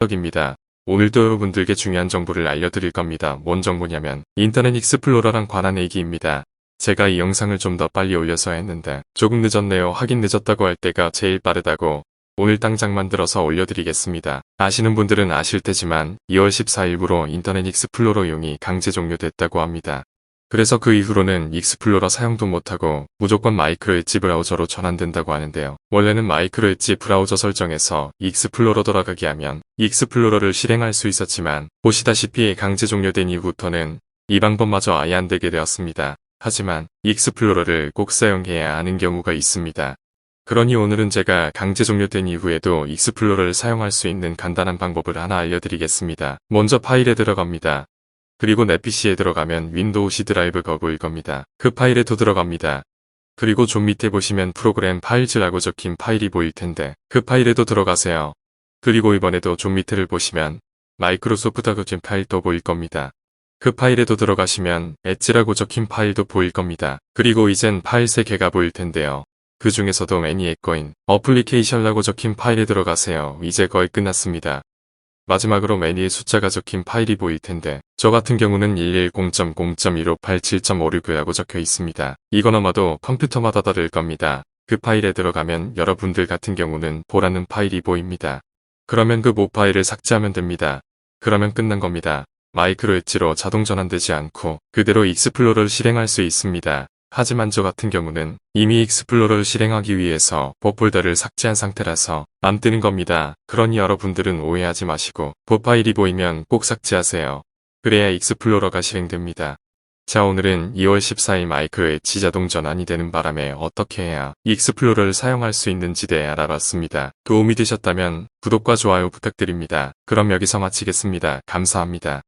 떡입니다. 오늘도 여러분들께 중요한 정보를 알려드릴 겁니다. 뭔 정보냐면 인터넷 익스플로러랑 관한 얘기입니다. 제가 이 영상을 좀 더 빨리 올려서 했는데 조금 늦었네요. 하긴 늦었다고 할 때가 제일 빠르다고 오늘 당장 만들어서 올려드리겠습니다. 아시는 분들은 아실 테지만 2월 14일부로 인터넷 익스플로러 용이 강제 종료됐다고 합니다. 그래서 그 이후로는 익스플로러 사용도 못하고 무조건 마이크로 엣지 브라우저로 전환된다고 하는데요. 원래는 마이크로 엣지 브라우저 설정에서 익스플로러 돌아가게 하면 익스플로러를 실행할 수 있었지만 보시다시피 강제 종료된 이후부터는 이 방법마저 아예 안 되게 되었습니다. 하지만 익스플로러를 꼭 사용해야 하는 경우가 있습니다. 그러니 오늘은 제가 강제 종료된 이후에도 익스플로러를 사용할 수 있는 간단한 방법을 하나 알려드리겠습니다. 먼저 파일에 들어갑니다. 그리고 내 PC에 들어가면 윈도우 C 드라이브 거고일 겁니다. 그 파일에도 들어갑니다. 그리고 좀 밑에 보시면 프로그램 파일즈라고 적힌 파일이 보일 텐데 그 파일에도 들어가세요. 그리고 이번에도 좀 밑에를 보시면 마이크로소프트 거진 파일도 보일 겁니다. 그 파일에도 들어가시면 엣지라고 적힌 파일도 보일 겁니다. 그리고 이젠 파일 3개가 보일 텐데요. 그 중에서도 매니에거인 어플리케이션라고 적힌 파일에 들어가세요. 이제 거의 끝났습니다. 마지막으로 매니에 숫자가 적힌 파일이 보일 텐데 저 같은 경우는 110.0.1587.569라고 적혀 있습니다. 이건 아마도 컴퓨터마다 다를 겁니다. 그 파일에 들어가면 여러분들 같은 경우는 보라는 파일이 보입니다. 그러면 그 모 파일을 삭제하면 됩니다. 그러면 끝난 겁니다. 마이크로 엣지로 자동 전환되지 않고 그대로 익스플로러를 실행할 수 있습니다. 하지만 저 같은 경우는 이미 익스플로러를 실행하기 위해서 보폴더를 삭제한 상태라서 안 뜨는 겁니다. 그러니 여러분들은 오해하지 마시고 보파일이 보이면 꼭 삭제하세요. 그래야 익스플로러가 실행됩니다. 자 오늘은 2월 14일 마이크로 엣지 자동 전환이 되는 바람에 어떻게 해야 익스플로러를 사용할 수 있는지 대해 알아봤습니다. 도움이 되셨다면 구독과 좋아요 부탁드립니다. 그럼 여기서 마치겠습니다. 감사합니다.